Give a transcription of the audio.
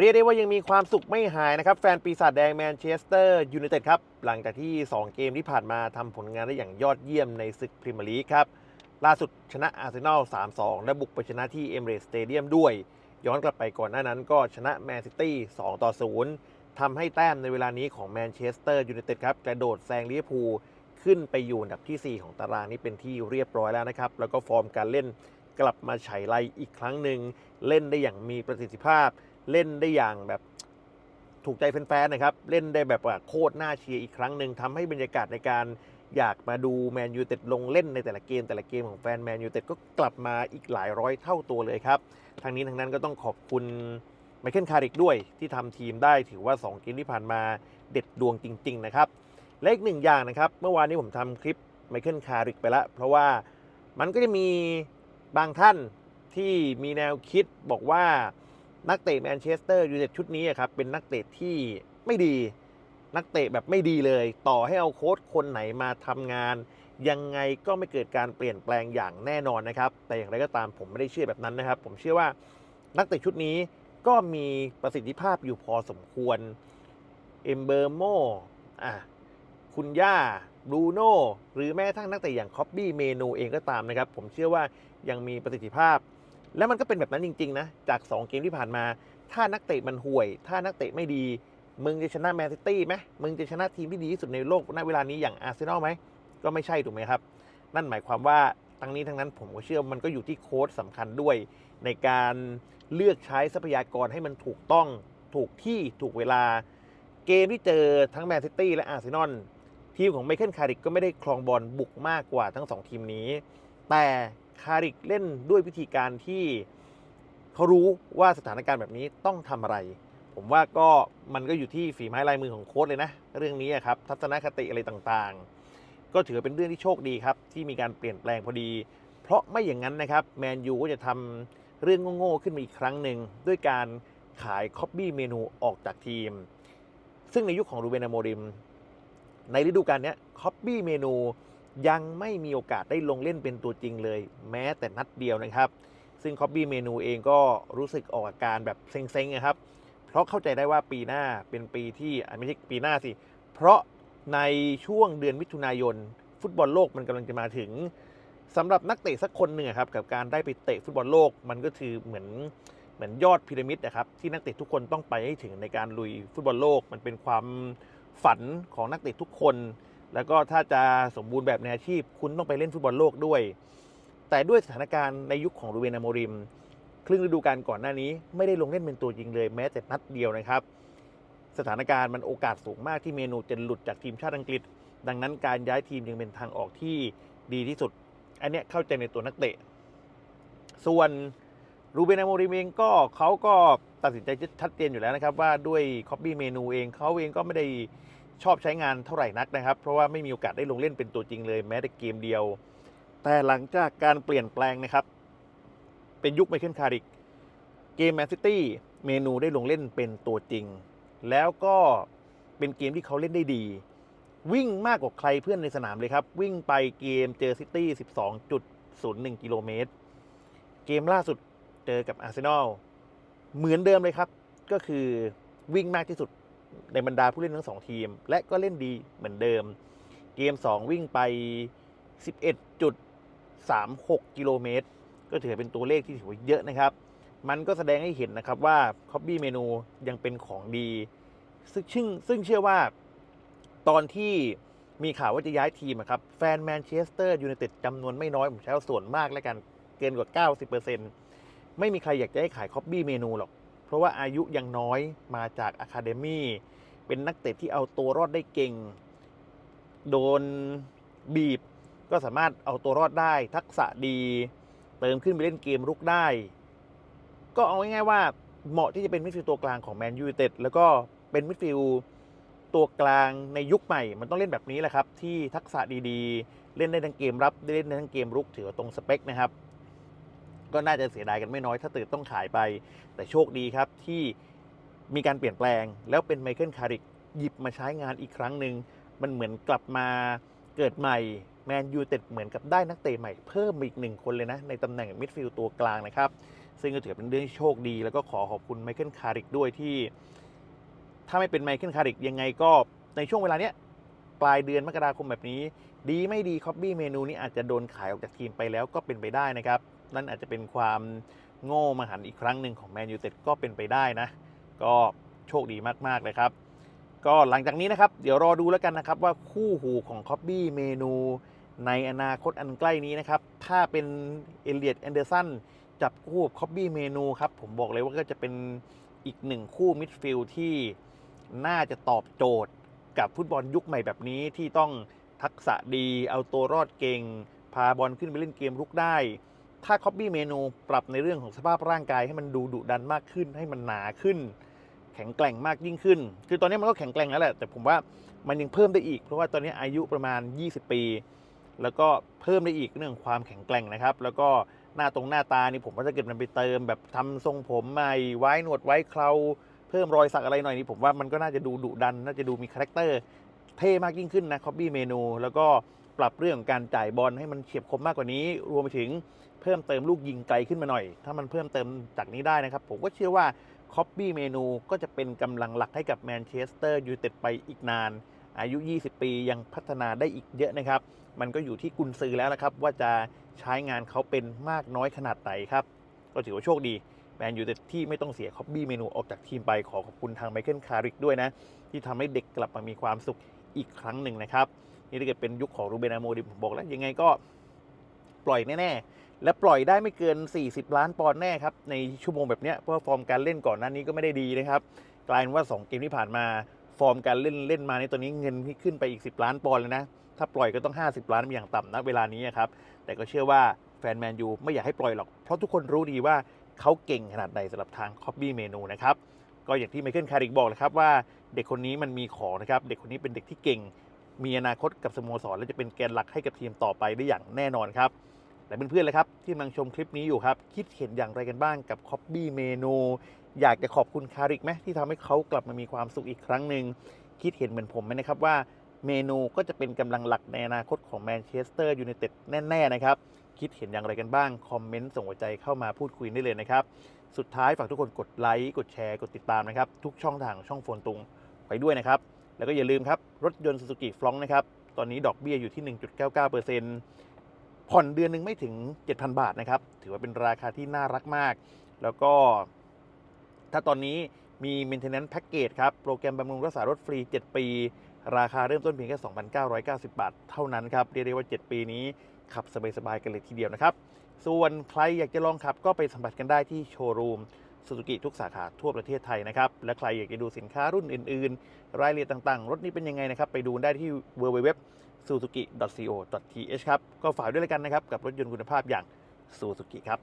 เรียกได้ว่ายังมีความสุขไม่หายนะครับ แฟนปีศาจแดงแมนเชสเตอร์ยูไนเต็ดครับ หลังจากที่ 2 เกมที่ผ่านมาทำผลงานได้อย่างยอดเยี่ยมในศึกพรีเมียร์ลีกครับ ล่าสุดชนะอาร์เซนอล 3-2 และบุกไปชนะที่เอมเรสสเตเดียมด้วย ย้อนกลับไปก่อนหน้านั้นก็ชนะแมนซิตี้2-0ทำให้แต้มในเวลานี้ของแมนเชสเตอร์ยูไนเต็ดครับกระโดดแซงลิเวอร์พูลขึ้นไปอยู่อันดับทีสี่ 4 ของตารางนี้เป็นที่เรียบร้อยแล้วนะครับ แล้วก็ฟอร์มการเล่นกลับมาฉายไลอีกครั้งหนึ่งเล่นได้อย่างมีประสิทธิภาพ เล่นได้อย่างแบบถูกใจแฟนๆนะครับ เล่นได้แบบว่าโคตรน่าเชียร์อีกครั้งหนึ่งทำให้บรรยากาศในการอยากมาดูแมนยูเต็ดลงเล่นในแต่ละเกม แต่ละเกมของแฟนแมนยูเต็ดก็กลับมาอีกหลายร้อยเท่าตัวเลยครับทางนี้ทางนั้นก็ต้องขอบคุณไมเคิลคาริกด้วยที่ทำทีมได้ถือว่า 2 เกมที่ผ่านมาเด็ดดวงจริง ๆ นะครับ และอีกหนึ่งอย่างนะครับ เมื่อวานนี้ผมทำคลิปไมเคิลคาริกไปแล้ว เพราะว่ามันก็จะมีบางท่านที่มีแนวคิดบอกว่า นักเตะแมนเชสเตอร์ยูไนเต็ดชุดนี้ครับเป็นนักเตะที่ไม่ดี นักเตะแบบไม่ดีเลย ต่อให้เอาโค้ชคนไหนมาทำงาน ยังไงก็ไม่เกิดการเปลี่ยนแปลงอย่างแน่นอนนะครับ แต่อย่างไรก็ตามผมไม่ได้เชื่อแบบนั้นนะครับ ผมเชื่อว่านักเตะชุดนี้ก็มีประสิทธิภาพอยู่พอสมควรเอมเบอร์โมอะคุณย่าบรูโน่หรือแม้กระทั่งนักเตะอย่างคอบบี้เมนูเองก็ตามนะครับ ผมเชื่อว่ายังมีประสิทธิภาพ และมันก็เป็นแบบนั้นจริง ๆ นะ จาก 2 เกมที่ผ่านมา ถ้านักเตะมันห่วย ถ้านักเตะไม่ดี มึงจะชนะแมนซิตี้ไหมมึงจะชนะทีมที่ดีที่สุดในโลกณเวลานี้อย่างอาร์เซนอลไหม ก็ไม่ใช่ถูกไหมครับ นั่นหมายความว่าทั้งนี้ทั้งนั้นผมก็เชื่อมันก็อยู่ที่โค้ชสำคัญด้วย ในการเลือกใช้ทรัพยากรให้มันถูกต้องถูกที่ถูกเวลา เกมที่เจอทั้งแมนซิตี้และอาร์เซนอลทีมของไมเคิลคาริกก็ไม่ได้ครองบอลบุกมากกว่าทั้งสองทีมนี้ แต่ คาริกเล่นด้วยวิธีการที่เขารู้ว่าสถานการณ์แบบนี้ต้องทำอะไร ผมว่าก็มันก็อยู่ที่ฝีไม้ลายมือของโค้ชเลยนะ เรื่องนี้ครับทัศนคติอะไรต่างๆ ก็ถือเป็นเรื่องที่โชคดีครับ ที่มีการเปลี่ยนแปลงพอดี เพราะไม่อย่างนั้นนะครับแมนยูก็จะทำเรื่องโง่ๆขึ้นมาอีกครั้งหนึ่งด้วยการขายคอบบี้เมนูออกจากทีม ซึ่งในยุคของรูเบนอโมริม ในฤดูกาลนี้คอปปี้เมนู ยังไม่มีโอกาสได้ลงเล่นเป็นตัวจริงเลย แม้แต่นัดเดียวนะครับ ซึ่งคอปปี้เมนูเองก็รู้สึกออกอาการแบบเซ็งๆนะครับ เพราะเข้าใจได้ว่าปีหน้าเป็นปีที่อะไม่ใช่ปีหน้าสิ เพราะในช่วงเดือนมิถุนายน ฟุตบอลโลกมันกำลังจะมาถึงสำหรับนักเตะสักคนหนึ่งครับกับการได้ไปเตะฟุตบอลโลกมันก็คือเหมือนเหมือนยอดพีระมิดนะครับที่นักเตะทุกคนต้องไปให้ถึงในการลุยฟุตบอลโลก มันเป็นความฝันของนักเตะทุกคน แล้วก็ถ้าจะสมบูรณ์แบบในอาชีพ คุณต้องไปเล่นฟุตบอลโลกด้วย แต่ด้วยสถานการณ์ในยุคของรูเบนอโมริม ครึ่งฤดูกาลก่อนหน้านี้ ไม่ได้ลงเล่นเป็นตัวจริงเลยแม้แต่นัดเดียวนะครับ สถานการณ์มันโอกาสสูงมากที่เมนูจะหลุดจากทีมชาติอังกฤษ ดังนั้นการย้ายทีมยังเป็นทางออกที่ดีที่สุด อันเนี้ยเข้าใจในตัวนักเตะ ส่วนรูเบนอโมริมเองก็เขาก็ตัดสินใจชัดเจนอยู่แล้วนะครับว่าด้วยคอปปี้เมนูเองเขาเองก็ไม่ได้ ชอบใช้งานเท่าไหร่นักนะครับ เพราะว่าไม่มีโอกาสได้ลงเล่นเป็นตัวจริงเลยแม้แต่เกมเดียว แต่หลังจากการเปลี่ยนแปลงนะครับ เป็นยุคไมเคิลคาริกเกมแมนซิตี้เมนูได้ลงเล่นเป็นตัวจริง แล้วก็เป็นเกมที่เขาเล่นได้ดี วิ่งมากกว่าใครเพื่อนในสนามเลยครับ วิ่งไปเกมเจอซิตี้ 12.01 กิโลเมตร เกมล่าสุดเจอกับอาร์เซนอลเหมือนเดิมเลยครับ ก็คือวิ่งมากที่สุด ในบรรดาผู้เล่นทั้งสองทีม และก็เล่นดีเหมือนเดิม เกม 2 วิ่งไป 11.36 กิโลเมตร ก็ถือเป็นตัวเลขที่ถือว่าเยอะนะครับ มันก็แสดงให้เห็นนะครับว่าคอบบี้เมนูยังเป็นของดี ซึ่งซึ่งซึ่งเชื่อว่าตอนที่มีข่าวว่าจะย้ายทีมครับ แฟนแมนเชสเตอร์ยูไนเต็ดจำนวนไม่น้อย ผมใช้ว่าส่วนมากแล้วกัน เกินกว่า 90%ไม่มีใครอยากจะให้ขายคอบบี้เมนูหรอก เพราะว่าอายุยังน้อยมาจากอะคาเดมี่เป็นนักเตะที่เอาตัวรอดได้เก่ง โดนบีบ ก็สามารถเอาตัวรอดได้ ทักษะดี เติมขึ้นไปเล่นเกมรุกได้ ก็เอาง่ายๆว่าเหมาะที่จะเป็นมิดฟิลด์ตัวกลางของแมนยูเต็ดแล้วก็เป็นมิดฟิลด์ตัวกลางในยุคใหม่ มันต้องเล่นแบบนี้แหละครับ ที่ทักษะดีๆ เล่นได้ทั้งเกมรับได้เล่นได้ทั้งเกมรุกถือว่าตรงสเปคนะครับ ก็น่าจะเสียดายกันไม่น้อยถ้าตื่นต้องขายไป แต่โชคดีครับที่มีการเปลี่ยนแปลง แล้วเป็นไมเคิลคาริกหยิบมาใช้งานอีกครั้งหนึ่งมันเหมือนกลับมาเกิดใหม่แมนยูเต็ดเหมือนกับได้นักเตะใหม่เพิ่มมาอีกหนึ่งคนเลยนะ ในตำแหน่งมิดฟิลด์ตัวกลางนะครับ ซึ่งก็ถือเป็นเรื่องโชคดี แล้วก็ขอขอบคุณไมเคิลคาริกด้วยที่ ถ้าไม่เป็นไมเคิลคาริกยังไงก็ในช่วงเวลาเนี้ย ปลายเดือนมกราคมแบบนี้ ดีไม่ดีคอ p บี้เมนูนี้อาจจะโดนขายออกจากทีมไปแล้วก็เป็นไปได้นะครับ นั่นอาจจะเป็นความโง่มหันอีกครั้งหนึ่งของแมนยูเต็ดก็เป็นไปได้นะ ก็โชคดีมากๆเลยครับ ก็หลังจากนี้นะครับ เดี๋ยวรอดูแล้วกันนะครับว่าคู่หูของคอ p บี้เมนูในอนาคตอันใกล้นี้นะครับ ถ้าเป็นเอเลียดแอนเดอร์สันจับคู่คอ p บี้เมนูครับ ผมบอกเลยว่าก็จะเป็นอีกหนึ่งคู่มิดฟิลด์ที่น่าจะตอบโจทย์ กับฟุตบอลยุคใหม่แบบนี้ที่ต้องทักษะดีเอาตัวรอดเก่ง พาบอลขึ้นไปเล่นเกมรุกได้ ถ้าคอ p บี้เมนูปรับในเรื่องของสภาพร่างกายให้มันดูดุดันมากขึ้น ให้มันหนาขึ้น แข็งแกร่งมากยิ่งขึ้น คือตอนนี้มันก็แข็งแกร่งแล้วแหละ แต่ผมว่ามันยังเพิ่มได้อีก เพราะว่าตอนนี้อายุประมาณ 20 ปี แล้วก็เพิ่มได้อีกเรื่องความแข็งแกร่งนะครับ แล้วก็หน้าตรงหน้าตานี่ผมว่าถ้าเกิดมันไปเติมแบบทำทรงผมใหม่ไว้หนวดไว้เครา เพิ่มรอยสักอะไรหน่อยนี่ผมว่ามันก็น่าจะดูดุดัน น่าจะดูมีคาแรคเตอร์เท่มากยิ่งขึ้นนะคอ p บี้เมนู แล้วก็ปรับเรื่องการจ่ายบอลให้มันเฉียบคมมากกว่านี้ รวมไปถึงเพิ่มเติมลูกยิงไกลขึ้นมาหน่อย ถ้ามันเพิ่มเติมจากนี้ได้นะครับ ผมก็เชื่อว่าคอ p บี้เมนูก็จะเป็นกำลังหลักให้กับแมนเชสเตอร์ยูไนเต็ดไปอีกนาน อายุ 20 ปียังพัฒนาได้อีกเยอะนะครับ มันก็อยู่ที่กุนซือแล้วนะครับ ว่าจะใช้งานเขาเป็นมากน้อยขนาดไหนครับ ก็ถือว่าโชคดี แมนยูเต็ดที่ไม่ต้องเสียคอ p บี้เมนูออกจากทีมไปขอขอบคุณทางไมเคิลคาริกด้วยนะ ที่ทำให้เด็กกลับมามีความสุขอีกครั้งหนึ่งนะครับ นี่ถ้าเกิดเป็นยุคของรูเบนอาโมดิผมบอกแล้ว ยังไงก็ปล่อยแน่ ๆ และปล่อยได้ไม่เกิน 40 ล้านปอนด์แน่ครับ ในชั่วโมงแบบเนี้ยเพราะฟอร์มการเล่นก่อนหน้านี้ก็ไม่ได้ดีนะครับ กลายเป็นว่า 2 เกมที่ผ่านมาฟอร์มการเล่นเล่นมาในตอนนี้เงินที่ขึ้นไปอีก 10 ล้านปอนด์เลยนะ ถ้าปล่อยก็ต้อง 50 ล้านอย่างต่ำนะเวลานี้ครับแต่ก็เชื่อว่าแฟนแมนยูไม่อยากให้ปล่อยหรอกเพราะทุกคนรู้ดีว่า เขาเก่งขนาดใดสำหรับทางคอ p บี้เมนูนะครับก็อย่างที่ไมเคิลคาริกบอกเลยครับว่าเด็กคนนี้มันมีของนะครับ เด็กคนนี้เป็นเด็กที่เก่ง มีอนาคตกับสโมสร และจะเป็นแกนหลักให้กับทีมต่อไปได้อย่างแน่นอนครับและเพื่อนๆเลยครับที่กำลังชมคลิปนี้อยู่ครับ คิดเห็นอย่างไรกันบ้างกับคอ p บี้เมนูอยากจะขอบคุณคาริกไหมที่ทำให้เขากลับมามีความสุขอีกครั้งหนึ่งคิดเห็นเหมือนผมไหมนะครับว่าเมนูก็จะเป็นกำลังหลักในอนาคตของแมนเชสเตอร์ยูไนเต็ดแน่ๆนะครับ คิดเห็นอย่างไรกันบ้าง คอมเมนต์ส่งหัวใจเข้ามาพูดคุยได้เลยนะครับ สุดท้ายฝากทุกคนกดไลค์กดแชร์กดติดตามนะครับ ทุกช่องทางช่องโฟนตุงไว้ด้วยนะครับ แล้วก็อย่าลืมครับ รถยนต์ซูซูกิฟลองนะครับ ตอนนี้ดอกเบี้ยอยู่ที่ 1.99%ผ่อนเดือนหนึ่งไม่ถึง 7,000 บาทนะครับ ถือว่าเป็นราคาที่น่ารักมาก แล้วก็ ถ้าตอนนี้มี maintenance package ครับ โปรแกรมบำรุงรักษารถฟรี 7 ปี ราคาเริ่มต้นเพียงแค่ 2,990 บาท เท่านั้นครับ เรียกได้ว่า 7 ปีนี้ ขับสบายๆกันเลยทีเดียวนะครับ ส่วนใครอยากจะลองขับก็ไปสัมผัสกันได้ที่โชว์รูมสุ z u กิทุกสาขาทั่วประเทศไทยนะครับ และใครอยากจะดูสินค้ารุ่นอื่น ๆ รายละเอียดต่างๆ รถนี้เป็นยังไงนะครับ ไปดูได้ที่ www.suzuki.co.th ครับ ก็ฝากด้วยแล้วกันนะครับ กับรถยนต์คุณภาพอย่าง Suzuki ครับ